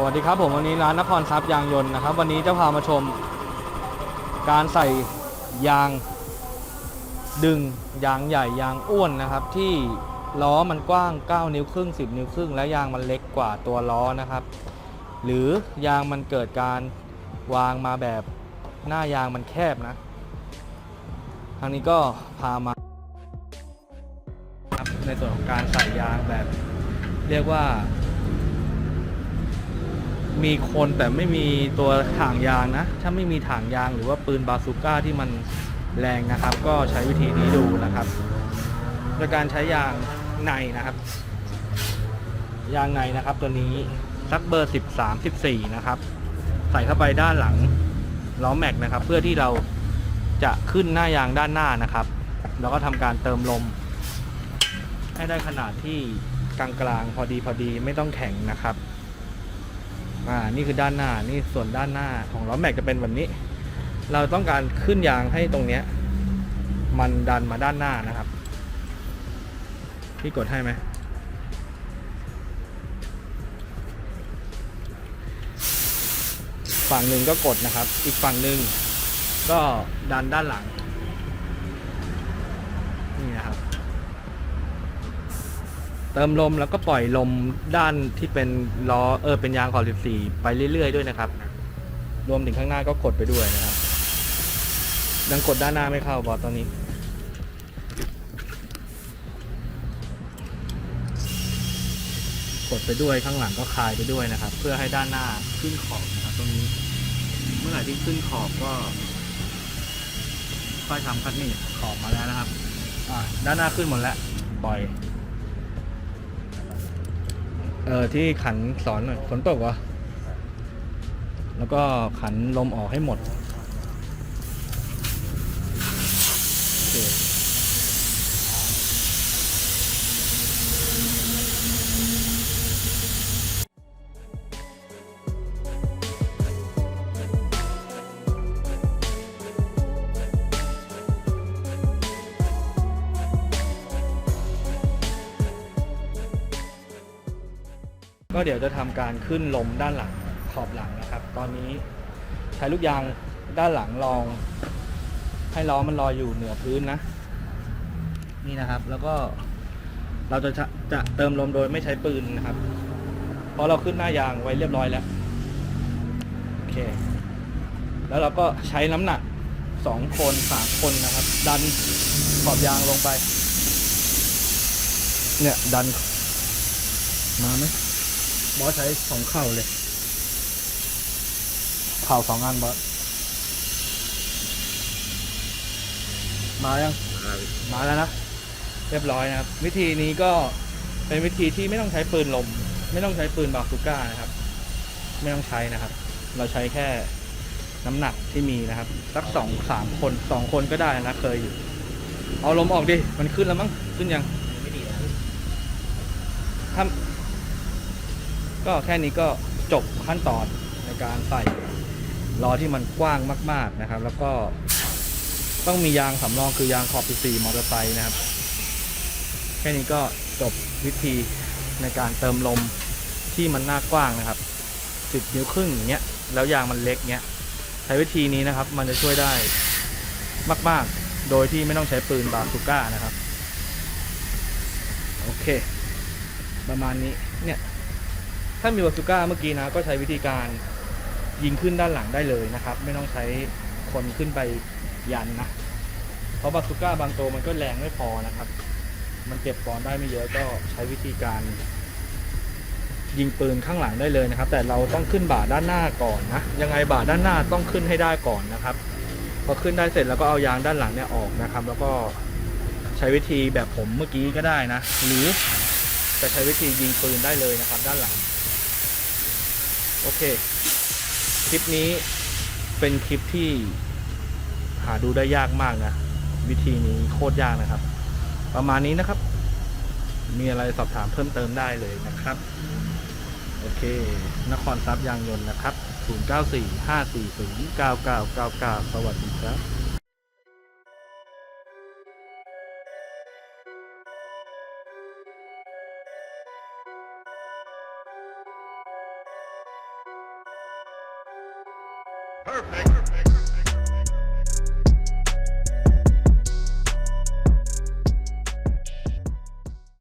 สวัสดีครับผมวันนี้ร้านนครทรัพย์ยางยนต์นะครับ วันนี้จะพามาชม การใส่ยางดึงยางใหญ่ยางอ้วนนะครับ ที่ล้อมันกว้าง 9 นิ้วครึ่ง 10 นิ้วครึ่ง และยางมันเล็กกว่าตัวล้อนะครับ หรือยางมันเกิดการวางมาแบบหน้ายางมันแคบนะ ทางนี้ก็พามาครับในส่วนของการใส่ยางแบบ เรียกว่า มีคนแต่ไม่มีตัวถ่างยางนะ ถ้าไม่มีถ่างยางหรือว่าปืนบาซูก้าที่มันแรงนะครับ ก็ใช้วิธีนี้ดูนะครับโดยการใช้ยางในนะครับ ยางในนะครับ ตัวนี้สักเบอร์ 13 14 นะครับ ใส่เข้าไปด้านหลังล้อแม็กนะครับ เพื่อที่เราจะขึ้นหน้ายางด้านหน้านะครับ แล้วก็ทำการเติมลม ให้ได้ขนาดที่กลางๆพอดีพอดีไม่ต้องแข็งนะครับ อ่านี่คือด้านหน้านี่ส่วนด้านหน้าของล้อแม็กจะเป็นแบบนี้ เราต้องการขึ้นยางให้ตรงเนี้ย มันดันมาด้านหน้านะครับพี่กดให้ไหมฝั่งหนึ่งก็กดนะครับ อีกฝั่งหนึ่งก็ดันด้านหลัง นี่นะครับ เติมลมแล้วก็ปล่อยลมด้านที่เป็นล้อเออเป็นยางขอบ14 ไปเรื่อย ๆ ด้วยนะครับ รวมถึงข้างหน้าก็กดไปด้วยนะครับดังกดด้านหน้าไม่เข้าบอสตอนนี้ กดไปด้วยข้างหลังก็คลายไปด้วยนะครับ เพื่อให้ด้านหน้าขึ้นขอบนะครับ ตรงนี้ เมื่อไหร่ที่ขึ้นขอบก็ค่อยทำคัดนี่ขอบมาแล้วนะครับอ่าด้านหน้าขึ้นหมดแล้วปล่อย เออที่ขันสอนหน่อยฝนตกเหรอแล้วก็ขันลมออกให้หมด ก็เดี๋ยวจะทำการขึ้นลมด้านหลังขอบหลังนะครับ ตอนนี้ใช้ลูกยางด้านหลังลอง ให้ล้อมันลอยอยู่เหนือพื้นนะ นี่นะครับ แล้วก็เราจะจะจะเติมลมโดยไม่ใช้ปืนนะครับ เพราะเราขึ้นหน้ายางไว้เรียบร้อยแล้ว โอเค แล้วเราก็ใช้น้ำหนักสองคนสามคนนะครับ ดันขอบยางลงไป เนี่ย ดัน มาไหม บอสใช้สองเข่าเลย เข่าสองอันบอสมายังมาแล้วนะ เรียบร้อยนะครับ วิธีนี้ก็เป็นวิธีที่ไม่ต้องใช้ปืนลม ไม่ต้องใช้ปืนบาซูก้านะครับ ไม่ต้องใช้นะครับ เราใช้แค่น้ำหนักที่มีนะครับสักสองสามคนสองคนก็ได้นะเคยอยู่ เอาลมออกดิ มันขึ้นแล้วมั้งขึ้นยัง ไม่ดีนะถ้า ก็แค่นี้ก็จบขั้นตอนในการใส่ล้อที่มันกว้างมาก ๆนะครับ แล้วก็ต้องมียางสำรองคือยางขอบ14มอเตอร์ไซค์นะครับ แค่นี้ก็จบวิธีในการเติมลมที่มันหน้ากว้างนะครับ10นิ้วครึ่งอย่างเงี้ยแล้วยางมันเล็กเงี้ยใช้วิธีนี้นะครับ มันจะช่วยได้มาก ๆ โดยที่ไม่ต้องใช้ปืนบาซูก้านะครับ โอเค ประมาณนี้เนี่ย ถ้ามีบาซูก้าเมื่อกี้นะก็ใช้วิธีการยิงขึ้นด้านหลังได้เลยนะครับ ไม่ต้องใช้คนขึ้นไปยันนะ เพราะบาซูก้าบางตัวมันก็แรงไม่พอนะครับ มันเก็บปอนได้ไม่เยอะก็ใช้วิธีการ ยิงปืนข้างหลังได้เลยนะครับ แต่เราต้องขึ้นบ่าด้านหน้าก่อนนะ ยังไงบ่าด้านหน้าต้องขึ้นให้ได้ก่อนนะครับ พอขึ้นได้เสร็จแล้วก็เอายางด้านหลังเนี่ยออกนะครับ แล้วก็ใช้วิธีแบบผมเมื่อกี้ก็ได้นะ หรือจะใช้วิธียิงปืนได้เลยนะครับ ด้านหลัง โอเค คลิปนี้เป็นคลิปที่หาดูได้ยากมากนะ วิธีนี้โคตรยากนะครับ ประมาณนี้นะครับ มีอะไรสอบถามเพิ่มเติมได้เลยนะครับ โอเค นครทรัพย์ยางยนต์นะครับ 0945409999 สวัสดีครับ Perfect.